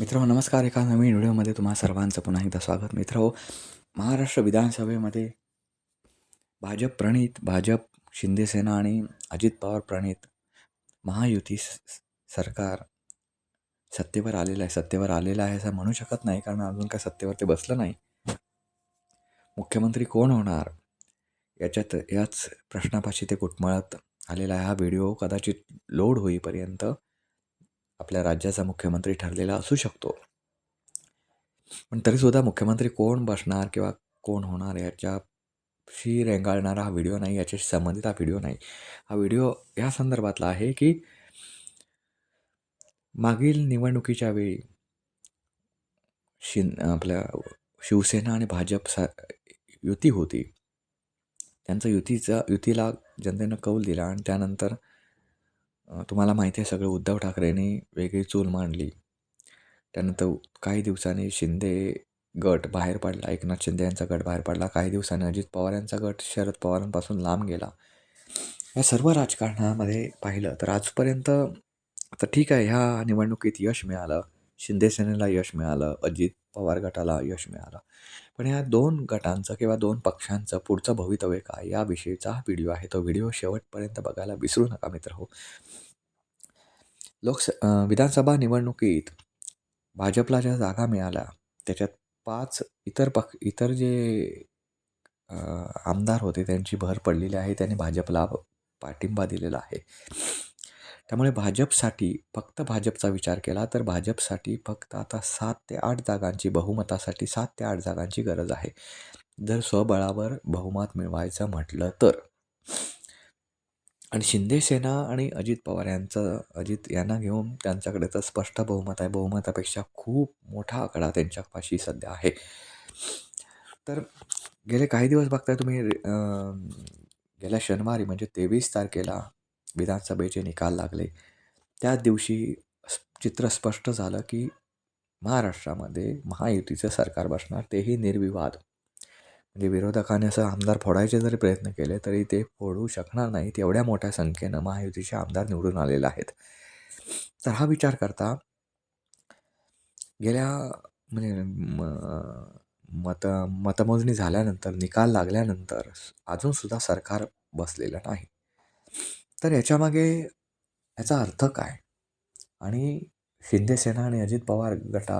मित्र नमस्कार एका नवीन व्हिडिओमध्ये तुम्हा सर्वांचं पुन्हा एकदा स्वागत. मित्र हो महाराष्ट्र विधानसभेमध्ये भाजप प्रणित भाजप शिंदेसेना आणि अजित पवार प्रणित महायुती स- सरकार सत्तेवर आलेलं आहे. सत्तेवर आलेलं आहे असं म्हणू शकत नाही कारण अजून काय सत्तेवर ते बसलं नाही. मुख्यमंत्री कोण होणार? याच्यात याच प्रश्नापाशी ते कुटमळत आलेला आहे. हा व्हिडिओ कदाचित लोड होईपर्यंत आपल्या राज्याचा मुख्यमंत्री ठरलेला असू शकतो. पण तरीसुद्धा मुख्यमंत्री कोण बसणार किंवा कोण होणार याच्याशी रेंगाळणारा हा व्हिडिओ नाही याच्याशी संबंधित हा व्हिडिओ नाही. हा व्हिडिओ या संदर्भातला आहे की मागील निवडणुकीच्या वेळी शिन आपल्या शिवसेना आणि भाजप सा युती होती. त्यांचं युतीचा युतीला जनतेनं कौल दिला आणि त्यानंतर तुम्हाला माहिती आहे सगळं उद्धव ठाकरेंनी वेगळी चूल मांडली. त्यानंतर काही दिवसांनी शिंदे गट बाहेर पडला. एकनाथ शिंदे यांचा गट बाहेर पडला. काही दिवसांनी अजित पवार यांचा गट शरद पवारांपासून लांब गेला. या सर्व राजकारणामध्ये पाहिलं तर आजपर्यंत तर ठीक आहे ह्या निवडणुकीत यश मिळालं. शिंदेसेनेला यश मिळालं. अजित पवार गटाला यश मिळालं. पण या दोन गटांचं किंवा दोन पक्षांचं पुढचं भवितव्य काय याविषयीचा हा व्हिडिओ आहे. तो व्हिडिओ शेवटपर्यंत बघायला विसरू नका मित्र हो. लोकस विधानसभा निवडणुकीत भाजपला ज्या जागा मिळाल्या त्याच्यात पाच इतर पक्ष इतर जे आमदार होते त्यांची भर पडलेली आहे त्यांनी भाजपला पाठिंबा दिलेला आहे. त्यामुळे भाजपसाठी फक्त भाजपचा विचार केला तर भाजपसाठी फक्त आता सात ते आठ जागांची बहुमतासाठी सात ते आठ जागांची गरज आहे. जर स्वबळावर बहुमत मिळवायचं म्हटलं तर. आणि शिंदे सेना आणि अजित पवार यांचं अजित यांना घेऊन त्यांच्याकडे तर स्पष्ट बहुमत आहे. बहुमतापेक्षा खूप मोठा आकडा त्यांच्यापाशी सध्या आहे. तर गेले काही दिवस बघताय तुम्ही गेल्या शनिवारी म्हणजे तेवीस तारखेला विधानसभेचे निकाल लागले. त्याच दिवशी चित्र स्पष्ट झालं की महाराष्ट्रामध्ये महायुतीचं सरकार बसणार तेही निर्विवाद. म्हणजे विरोधकाने असं आमदार फोडायचे जरी प्रयत्न केले तरी ते फोडू शकणार नाहीत एवढ्या मोठ्या संख्येनं महायुतीचे आमदार निवडून आलेले आहेत. तर हा विचार करता गेल्या म्हणजे म- मत मतमोजणी झाल्यानंतर निकाल लागल्यानंतर अजूनसुद्धा सरकार बसलेलं नाही. तर याच्यामागे याचा अर्थ काय? आणि शिंदेसेना आणि अजित पवार गटा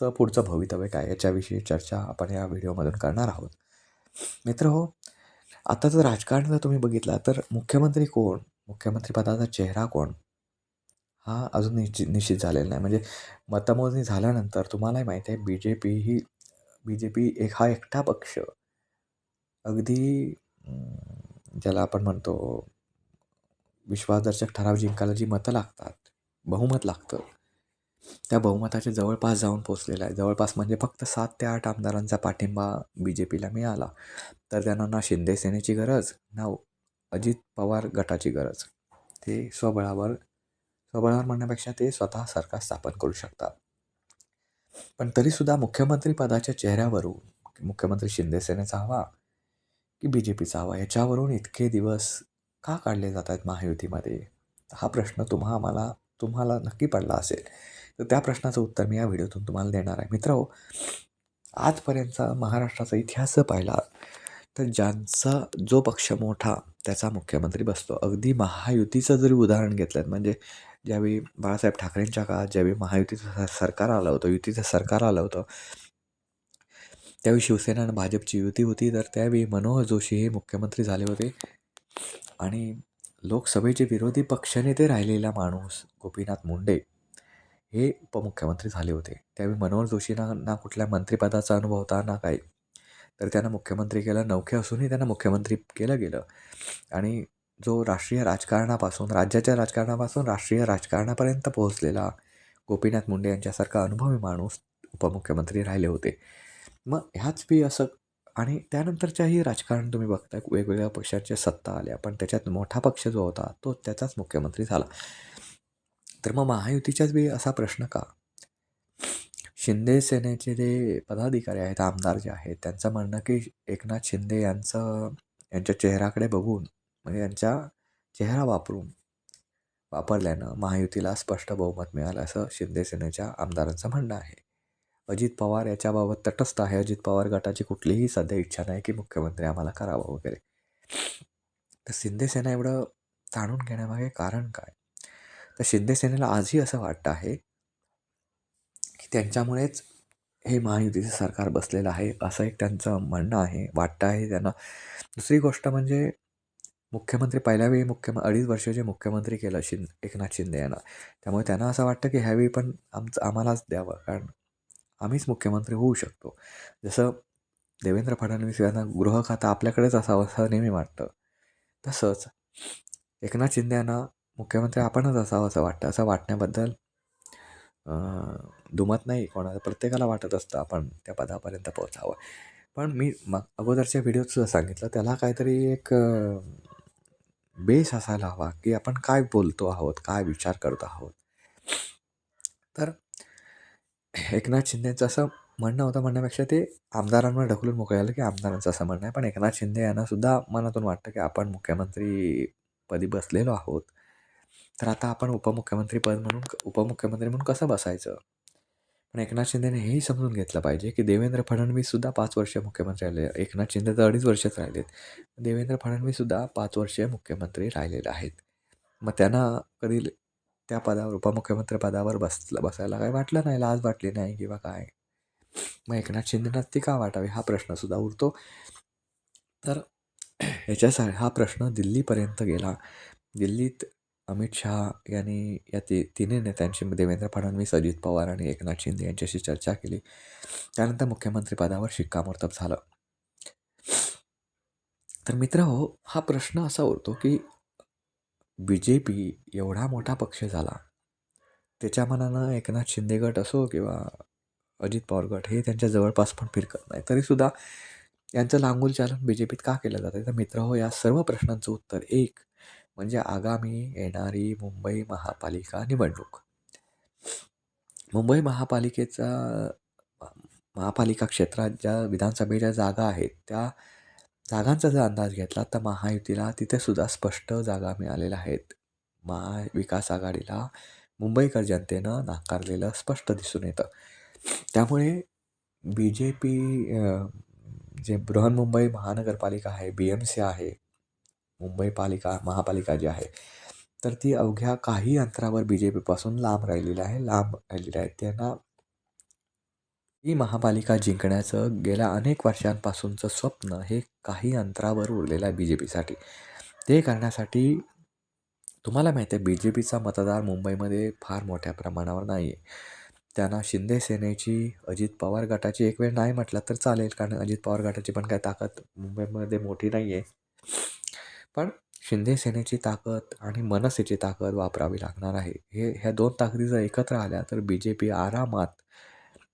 चं पुढचं भवितव्य काय याच्याविषयी चर्चा आपण या व्हिडिओमधून करणार आहोत. मित्र हो आताचं राजकारण जर तुम्ही बघितला तर मुख्यमंत्री कोण? मुख्यमंत्रीपदाचा चेहरा कोण? हा अजून निश्चित निश्चित झालेला नाही. म्हणजे मतमोजणी झाल्यानंतर तुम्हालाही माहिती आहे बी जे पी ही बी जे पी एक हा एकटा पक्ष. अगदी ज्याला आपण म्हणतो विश्वासदर्शक ठराव जिंकायला जी मतं लागतात बहुमत लागतं. त्या बहुमताच्या जवळपास जाऊन पोचलेला आहे. जवळपास म्हणजे फक्त सात ते आठ आमदारांचा पाठिंबा बी जे पीला मिळाला. तर त्यांना ना शिंदे सेनेची गरज ना अजित पवार गटाची गरज. ते स्वबळावर स्वबळावर म्हणण्यापेक्षा ते स्वतः सरकार स्थापन करू शकतात. पण तरीसुद्धा मुख्यमंत्री पदाच्या चेहऱ्यावरून मुख्यमंत्री शिंदे सेनेचा हवा की बी जे पीचा हवा याच्यावरून इतके दिवस का काढले जात आहेत महायुतीमध्ये? हा प्रश्न तुम्हा आम्हाला तुम्हाला नक्की पडला असेल. तर त्या प्रश्नाचं उत्तर मी या व्हिडिओतून तुम्हाला देणार आहे. मित्र हो आजपर्यंतचा महाराष्ट्राचा इतिहास जर पाहिला तर ज्यांचा जो पक्ष मोठा त्याचा मुख्यमंत्री बसतो. अगदी महायुतीचं जरी उदाहरण घेतलं म्हणजे ज्यावेळी बाळासाहेब ठाकरेंच्या काळात ज्यावेळी महायुतीचं स- सरकार आलं होतं युतीचं सरकार आलं होतं त्यावेळी शिवसेना आणि भाजपची युती होती तर त्यावेळी मनोहर जोशी हे मुख्यमंत्री झाले होते. आणि लोकसभेचे विरोधी पक्षनेते राहिलेला माणूस गोपीनाथ मुंडे हे उपमुख्यमंत्री झाले होते. त्यावेळी मनोहर जोशींना ना कुठल्या मंत्रिपदाचा अनुभव होता ना काही. तर त्यांना मुख्यमंत्री केलं नौखे असूनही त्यांना मुख्यमंत्री केलं गेलं. आणि जो राष्ट्रीय राजकारणापासून राज्याच्या राजकारणापासून राष्ट्रीय राजकारणापर्यंत पोहोचलेला गोपीनाथ मुंडे यांच्यासारखा अनुभवी माणूस उपमुख्यमंत्री राहिले होते. मग ह्याच बी असं आणि त्यानंतरच्याही राजकारण तुम्ही बघताय वेगवेगळ्या पक्षांच्या सत्ता आल्या पण त्याच्यात मोठा पक्ष जो होता तो त्याचाच मुख्यमंत्री झाला. तर मग महायुतीच्याच वेळी असा प्रश्न का? शिंदे सेनेचे जे पदाधिकारी आहेत आमदार जे आहेत त्यांचं म्हणणं की एकनाथ शिंदे यांचं यांच्या चेहऱ्याकडे बघून म्हणजे यांच्या चेहरा वापरून वापरल्यानं महायुतीला स्पष्ट बहुमत मिळालं असं शिंदे सेनेच्या आमदारांचं म्हणणं आहे. अजित पवार याच्याबाबत तटस्थ आहे. अजित पवार गटाची कुठलीही सध्या इच्छा नाही की मुख्यमंत्री आम्हाला करावं वगैरे. तर शिंदे सेना एवढं ताणून घेण्यामागे कारण काय? तर शिंदे सेनेला आजही असं वाटतं आहे की त्यांच्यामुळेच हे महायुतीचं सरकार बसलेलं आहे असं एक त्यांचं म्हणणं आहे वाटतं आहे त्यांना. दुसरी गोष्ट म्हणजे मुख्यमंत्री पहिल्या वेळी मुख्यम अडीच वर्ष जे मुख्यमंत्री केलं शिं एकनाथ शिंदे यांना त्यामुळे त्यांना असं वाटतं की ह्यावेळी पण आमचं आम्हालाच द्यावं कारण आम्हीच मुख्यमंत्री होऊ शकतो. जसं देवेंद्र फडणवीस यांना गृह खातं आपल्याकडेच असावं असं नेहमी वाटतं. तसंच एकनाथ शिंदे यांना मुख्यमंत्री आपणच असावं असं वाटतं. असं वाटण्याबद्दल दुमत नाही कोणाला. प्रत्येकाला वाटत असतं आपण त्या पदापर्यंत पोहोचावं. पण मी मग अगोदरच्या व्हिडिओत सुद्धा सांगितलं त्याला काहीतरी एक बेस असायला हवा की आपण काय बोलतो आहोत काय विचार करतो आहोत. तर एकनाथ शिंदेचं असं म्हणणं होतं म्हणण्यापेक्षा ते आमदारांवर ढकलून मोकळायला आलं की आमदारांचं असं म्हणणं आहे. पण एकनाथ शिंदे यांना सुद्धा मनातून वाटतं की आपण मुख्यमंत्री पदी बसलेलो आहोत. तर आता आपण उपमुख्यमंत्री पद म्हणून उपमुख्यमंत्री म्हणून कसं बसायचं? पण एकनाथ शिंदेने हेही समजून घेतलं पाहिजे की देवेंद्र फडणवीससुद्धा पाच वर्ष मुख्यमंत्री राहिले. एकनाथ शिंदे तर अडीच वर्षच राहिलेत. देवेंद्र फडणवीससुद्धा पाच वर्ष मुख्यमंत्री राहिलेले आहेत. मग त्यांना कधी त्या पदावर उपमुख्यमंत्री पदावर बसलं बसायला काय वाटलं नाही लाज वाटली नाही किंवा काय? मग एकनाथ शिंदेना ती का वाटावी हा प्रश्नसुद्धा उरतो. तर ह्याच्यासाठी हा प्रश्न दिल्लीपर्यंत गेला. दिल्लीत अमित शहा यांनी या ति तिन्ही नेत्यांशी देवेंद्र फडणवीस अजित पवार आणि एकनाथ शिंदे यांच्याशी चर्चा केली. त्यानंतर मुख्यमंत्रीपदावर शिक्कामोर्तब झालं. तर मित्र हो हा प्रश्न असा उरतो की बी जे पी एवढा मोठा पक्ष झाला त्याच्या मनानं एकनाथ शिंदे गट असो किंवा अजित पवार गट हे त्यांच्या जवळपास पण फिरकत नाही. तरीसुद्धा यांचं लांगूल चालन बी जे पीत का केलं जातं तर मित्र हो या सर्व प्रश्नांचं उत्तर एक म्हणजे आगामी येणारी मुंबई महापालिका निवडणूक. मुंबई महापालिकेचा महापालिका क्षेत्रात ज्या विधानसभेच्या जागा आहेत त्या जागांचा जर अंदाज घेतला तर महायुतीला तिथेसुद्धा स्पष्ट जागा मिळालेल्या आहेत. महाविकास आघाडीला मुंबईकर जनतेनं नाकारलेलं स्पष्ट दिसून येतं. त्यामुळे बी जे पी जे बृहन्मुंबई महानगरपालिका आहे बी एम सी आहे मुंबई पालिका महापालिका जी आहे. तर ती अवघ्या काही अंतरावर बी जे पीपासून लांब राहिलेली आहे लांब राहिलेली आहे. त्यांना ही महापालिका जिंकण्याचं गेल्या अनेक वर्षांपासूनचं स्वप्न हे काही अंतरावर उरलेलं आहे बी जे पीसाठी ते करण्यासाठी तुम्हाला माहिती आहे बी जे पीचा मतदार मुंबईमध्ये फार मोठ्या प्रमाणावर नाही आहे त्यांना शिंदे सेनेची अजित पवार गटाची एक वेळ नाही म्हटलं तर चालेल कारण अजित पवार गटाची पण काय ताकद मुंबईमध्ये मोठी नाही आहे पण शिंदे सेनेची ताकद आणि मनसेची ताकद वापरावी लागणार आहे. हे ह्या दोन ताकदी जर एकत्र आल्या तर बी जे पी आरामात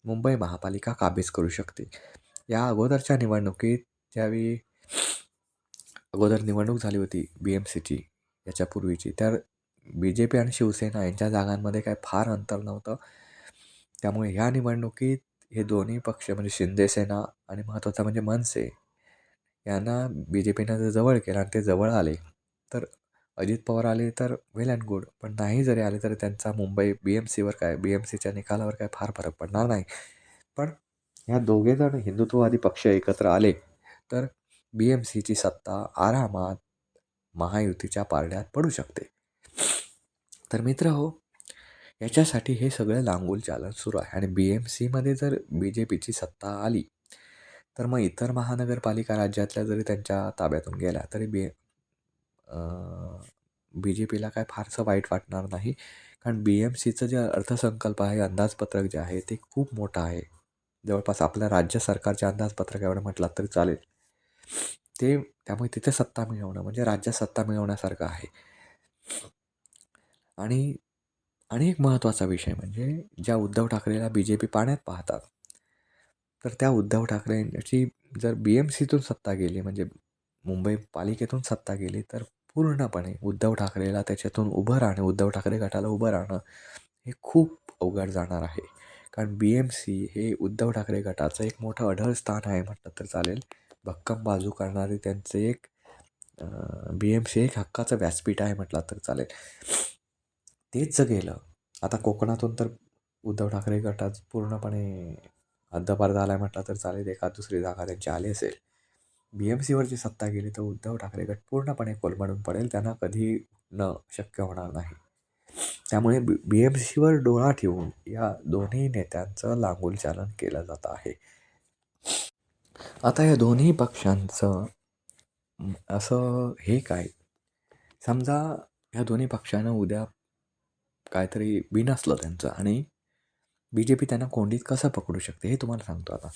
मुंबई महापालिका काबीज करू शकते. या अगोदरच्या निवडणुकीत ज्यावेळी अगोदर निवडणूक झाली होती बी एम सीची याच्यापूर्वीची तर बी जे पी आणि शिवसेना यांच्या जागांमध्ये काय फार अंतर नव्हतं. त्यामुळे ह्या निवडणुकीत हे दोन्ही पक्ष म्हणजे शिंदेसेना आणि महत्त्वाचा म्हणजे मनसे यांना बी जे पीनं जर जवळ केलं आणि ते जवळ आले तर अजित पवार आले तर वेल अँड गुड पण नाही जरी आले तरी त्यांचा मुंबई बी एम सीवर काय बी एम सीच्या निकालावर काय फार फरक पडणार नाही. पण ह्या दोघेजण हिंदुत्ववादी पक्ष एकत्र आले तर बी एम सीची सत्ता आरामात महायुतीच्या पारड्यात पडू शकते. तर मित्र हो याच्यासाठी हे सगळं लांगूल चालन सुरू आहे. आणि बी एम सीमध्ये जर बी जे पीची सत्ता आली तर मग इतर महानगरपालिका राज्यातल्या जरी त्यांच्या ताब्यातून गेल्या तरी बी बी जे पीला काय फारसं वाईट वाटणार नाही. कारण बी एम सीचं जे अर्थसंकल्प आहे अंदाजपत्रक जे आहे ते खूप मोठं आहे. जवळपास आपल्या राज्य सरकारचे अंदाजपत्रक एवढं म्हटलं तरी चालेल. ते त्यामुळे तिथे सत्ता मिळवणं म्हणजे राज्यात सत्ता मिळवण्यासारखं आहे. आणि आणि एक महत्त्वाचा विषय म्हणजे ज्या उद्धव ठाकरेला बी जे पी पाण्यात पाहतात तर त्या उद्धव ठाकरेंची जर बी एम सीतून सत्ता गेली म्हणजे मुंबई पालिकेतून सत्ता गेली तर पूर्णपणे उद्धव ठाकरेला त्याच्यातून उभं राहणं उद्धव ठाकरे गटाला उभं राहणं हे खूप अवघड जाणार आहे. कारण बी एम सी हे उद्धव ठाकरे गटाचं एक मोठं अढळ स्थान आहे म्हटलं तर चालेल. भक्कम बाजू करणारे त्यांचे एक बी एम सी एक हक्काचं व्यासपीठ आहे म्हटलं तर चालेल. तेच जर गेलं आता कोकणातून तर उद्धव ठाकरे गटात पूर्णपणे हद्दपार झाला आहे म्हटलं तर चालेल एखाद दुसरी जागा त्यांची आली असेल. बी एम सीवरची सत्ता गेली तर उद्धव ठाकरे गट पूर्णपणे कोलमडून पडेल त्यांना कधी न शक्य होणार नाही. त्यामुळे बी बी एम सीवर डोळा ठेवून या दोन्ही नेत्यांचं लांगुल चालन केलं जात आहे. आता या दोन्ही पक्षांचं असं हे काय? समजा या दोन्ही पक्षानं उद्या काहीतरी बिन असलं त्यांचं आणि बी जे पी त्यांना कोंडीत कसं पकडू शकते हे तुम्हाला सांगतो आता.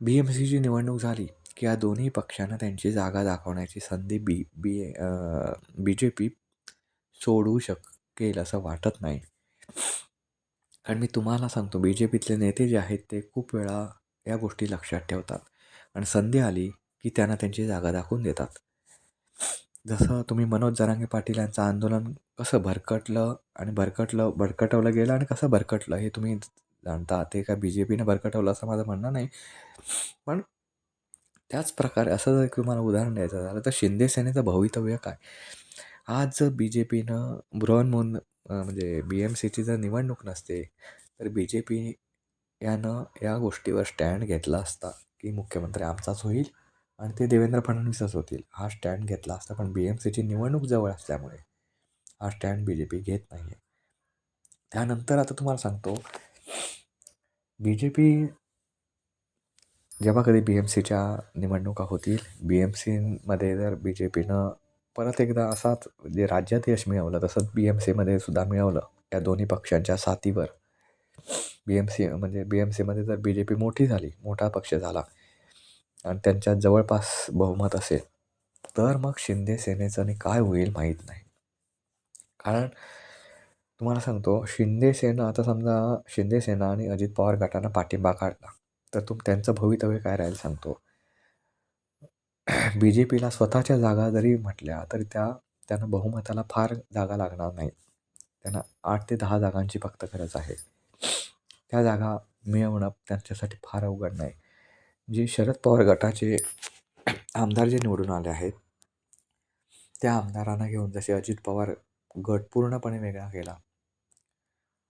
बी एम सीची निवडणूक झाली की या दोन्ही पक्षांना त्यांची जागा दाखवण्याची संधी बी बी बी जे पी सोडू शकेल असं वाटत नाही. कारण मी तुम्हाला सांगतो बी जे पीतले नेते जे आहेत ते खूप वेळा या गोष्टी लक्षात ठेवतात आणि संधी आली की त्यांना त्यांची जागा दाखवून देतात. जसं तुम्ही मनोज जरांगे पाटील यांचं आंदोलन कसं भरकटलं आणि भरकटलं भरकटवलं गेलं आणि कसं भरकटलं हे तुम्ही जाणता. ते काय बी जे पीनं भरकटवलं असं माझं म्हणणं नाही. पण त्याच प्रकारे असं जर तुम्हाला उदाहरण द्यायचं झालं तर शिंदे सेनेचं भवितव्य काय? आज जर बी जे पीनं बृहन्मुन म्हणजे बी एम सीची जर निवडणूक नसते तर बी जे पी यानं या गोष्टीवर स्टँड घेतला असता की मुख्यमंत्री आमचाच होईल आणि ते देवेंद्र फडणवीसच होतील. हा स्टँड घेतला असता पण बी एम सीची निवडणूक जवळ असल्यामुळे हा स्टँड बी जे पी घेत नाही आहे त्यानंतर आता तुम्हाला सांगतो बी जे पी जेव्हा कधी बी एम सीच्या निवडणुका होतील बी एम सीमध्ये जर बी जे पीनं परत एकदा असाच जे राज्यात यश मिळवलं तसंच बी एम सीमध्ये सुद्धा मिळवलं या दोन्ही पक्षांच्या साथीवर. बी एम सी म्हणजे बी एम सीमध्ये जर बी जे पी मोठी झाली मोठा पक्ष झाला आणि त्यांच्या जवळपास बहुमत असेल तर मग शिंदे सेनेचं आणि काय होईल माहीत नाही. कारण तुम्हाला सांगतो शिंदे सेना आता समजा शिंदे सेना आणि अजित पवार गटानं पाठिंबा काढला तर तुम त्यांचं भवितव्य काय राहील सांगतो. बी जे पीला स्वतःच्या जागा जरी म्हटल्या तरी त्या त्यांना बहुमताला फार जागा लागणार नाही. त्यांना आठ ते दहा जागांची फक्त गरज आहे. त्या जागा मिळवणं त्यांच्यासाठी फार अवघड नाही. जे शरद पवार गटाचे आमदार जे निवडून आले आहेत त्या आमदारांना घेऊन जसे अजित पवार गट पूर्णपणे वेगळा केला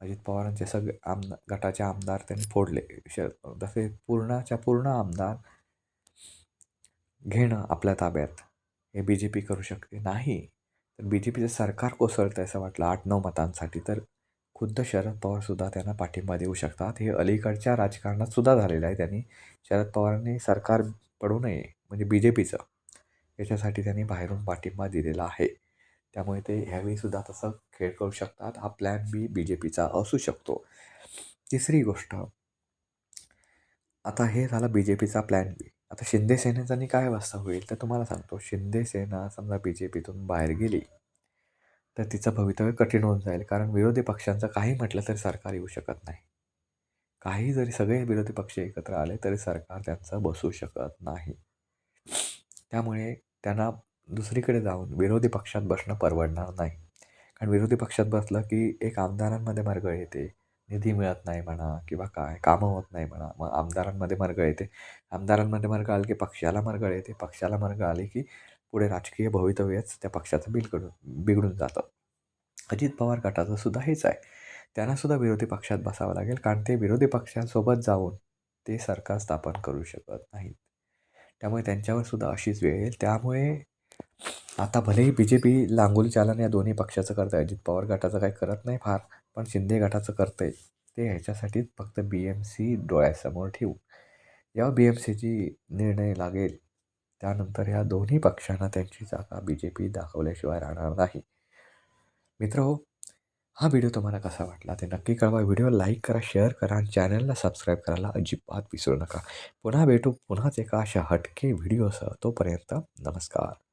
अजित पवारांचे सगळे आमदार गटाचे आमदार त्यांनी फोडले. श जसे पूर्णाच्या पूर्ण आमदार घेणं आपल्या ताब्यात. हे बी जे पी करू शकते. नाही तर बी जे पीचं सरकार कोसळतं असं वाटलं आठ नऊ मतांसाठी. तर खुद्द शरद पवारसुद्धा त्यांना पाठिंबा देऊ शकतात. हे अलीकडच्या राजकारणात सुद्धा झालेलं आहे त्यांनी. शरद पवारांनी सरकार पडू नये म्हणजे बी जे पीचं याच्यासाठी त्यांनी बाहेरून पाठिंबा दिलेला आहे. त्यामुळे ते ह्यावेळीसुद्धा तसं खेळ करू शकतात. हा प्लॅन बी बी जे पीचा असू शकतो. तिसरी गोष्ट आता हे झालं बी जे पीचा प्लॅन बी आता शिंदे सेनेचा काय वास्ता होईल तर तुम्हाला सांगतो. शिंदे सेना समजा बी जे पीतून बाहेर गेली तर तिचं भवितव्य कठीण होऊन जाईल. कारण विरोधी पक्षांचं काही म्हटलं तरी सरकार येऊ शकत नाही. काही जरी सगळे विरोधी पक्ष एकत्र आले तरी सरकार त्यांचं बसू शकत नाही. त्यामुळे त्यांना दुसरीकडे जाऊन विरोधी पक्षात बसणं परवडणार नाही. कारण विरोधी पक्षात बसलं की एक आमदारांमध्ये मरगळ येते. निधी मिळत नाही म्हणा किंवा काय कामं होत नाही म्हणा. मग आमदारांमध्ये मरगळ येते. आमदारांमध्ये मरगळ आली की पक्षाला मरगळ येते. पक्षाला मरगळ आली की पुढे राजकीय भवितव्यच त्या पक्षाचं बिलकडून बिघडून जातं. अजित पवार गटाचं सुद्धा हेच आहे. त्यांनासुद्धा विरोधी पक्षात बसावं लागेल कारण ते विरोधी पक्षांसोबत जाऊन ते सरकार स्थापन करू शकत नाहीत. त्यामुळे त्यांच्यावर सुद्धा अशीच वेळ येईल. त्यामुळे आता भलेही बी जे पी लांगुल चालन या दोन्ही पक्षाचं करतं आहे अजित पवार गटाचं काही करत नाही फार पण शिंदे गटाचं करतं आहे ते ह्याच्यासाठीच फक्त बी एम सी डोळ्यासमोर ठेवू जेव्हा बी एम सीची निर्णय लागेल त्यानंतर ह्या दोन्ही पक्षांना त्यांची जागा बी जे पी दाखवल्याशिवाय राहणार नाही. मित्र हो हा व्हिडिओ तुम्हाला कसा वाटला ते नक्की कळवा. व्हिडिओ लाईक करा शेअर करा आणि चॅनलला सबस्क्राईब करायला अजिबात विसरू नका. पुन्हा भेटू पुन्हाच एका अशा हटके व्हिडिओसह. तोपर्यंत नमस्कार.